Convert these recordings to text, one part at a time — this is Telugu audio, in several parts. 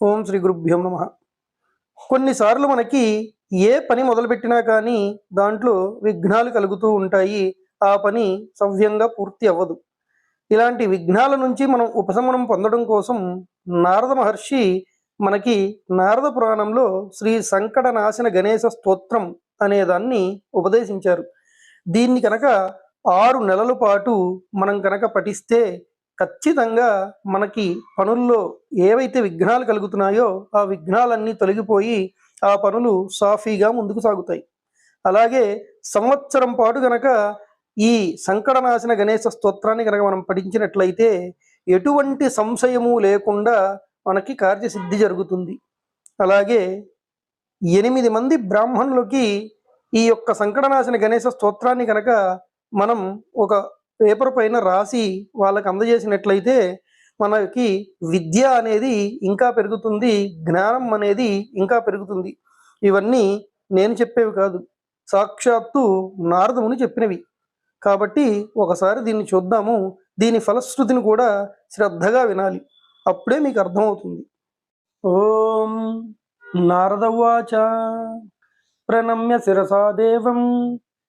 ఓం శ్రీ గురుభ్యో నమ. కొన్నిసార్లు మనకి ఏ పని మొదలుపెట్టినా కానీ దాంట్లో విఘ్నాలు కలుగుతూ ఉంటాయి. ఆ పని సవ్యంగా పూర్తి అవ్వదు. ఇలాంటి విఘ్నాల నుంచి మనం ఉపశమనం పొందడం కోసం నారద మహర్షి మనకి నారద పురాణంలో శ్రీ సంకట నాశన గణేశ స్తోత్రం అనే దాన్ని ఉపదేశించారు. దీన్ని కనుక ఆరు నెలల పాటు మనం కనుక పఠిస్తే ఖచ్చితంగా మనకి పనుల్లో ఏవైతే విఘ్నాలు కలుగుతున్నాయో ఆ విఘ్నాలన్నీ తొలగిపోయి ఆ పనులు సాఫీగా ముందుకు సాగుతాయి. అలాగే సంవత్సరం పాటు గనక ఈ సంకటనాశన గణేశ స్తోత్రాన్ని కనుక మనం పఠించినట్లయితే ఎటువంటి సంశయము లేకుండా మనకి కార్యసిద్ధి జరుగుతుంది. అలాగే ఎనిమిది మంది బ్రాహ్మణులకి ఈ యొక్క సంకటనాశన గణేశ స్తోత్రాన్ని కనుక మనం ఒక పేపర్ పైన రాసి వాళ్ళకి అందజేసినట్లయితే మనకి విద్య అనేది ఇంకా పెరుగుతుంది జ్ఞానం అనేది ఇంకా పెరుగుతుంది. ఇవన్నీ నేను చెప్పేవి కాదు. సాక్షాత్తు నారదముని చెప్పినవి. కాబట్టి ఒకసారి దీన్ని చూద్దాము. దీని ఫలశ్రుతిని కూడా శ్రద్ధగా వినాలి. అప్పుడే మీకు అర్థమవుతుంది. ఓం నారదవాచ ప్రణమ్య శిరసా దేవం.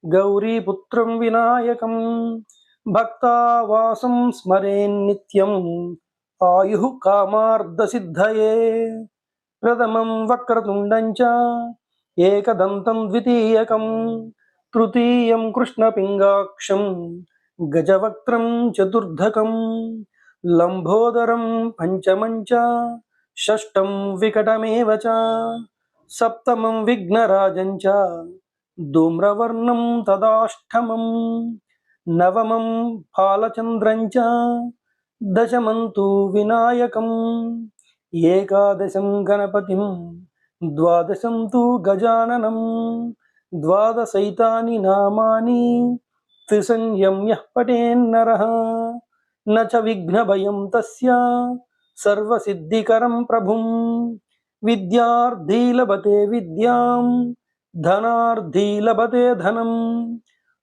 గౌరీపుత్రం వినాయకం. భక్తావాసం స్మరేన్నిత్యం ఆయు కామార్ధసిద్ధయే. ప్రథమం వక్రతుండం చ ఏకదంతం ద్వితీయకం తృతీయం కృష్ణపింగాక్షం గజవక్త్రం చతుర్ధకం లంబోదరం పంచమం చ షష్టం వికటమేవ చ సప్తమం విఘ్నరాజం చ ధూమ్రవర్ణం తదాష్టమం. నవమం బాలచంద్రంచ దశమంతు వినాయకం ఏకాదశం గణపతిం ద్వాదశం తు గజాననం ద్వాదశైతాని నామాని త్రిసంయమ్య పటేన్నర నచ విఘ్నభయం తస్య సర్వసిద్ధికరం ప్రభుం విద్యార్థీ లభతే విద్యాం ధనార్థీ లభతే ధనం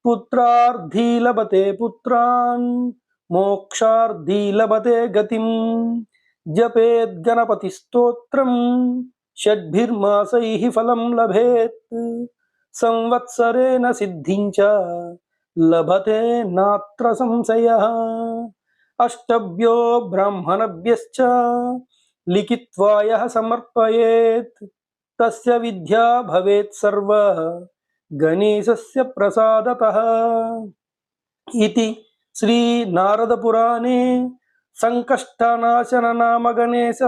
పుత్రార్థీ లభతే పుత్రాన్ మోక్షార్థీ లభతే గతిం. జపేద్ గణపతి స్తోత్రం షడ్భిర్మాసై ఫలం లభేత్. సంవత్సరేణ సిద్ధించ లభతే నాత్ర సంశయ. అష్టభ్యో బ్రాహ్మణభ్యశ్చ లిఖిత్వాయ సమర్పయేత్. తస్య విద్యా భవేత్ సర్వ. గణేశస్య ప్రసాదత ఇది శ్రీ నారదపురాణే సంకష్టనాశన నామ గణేశ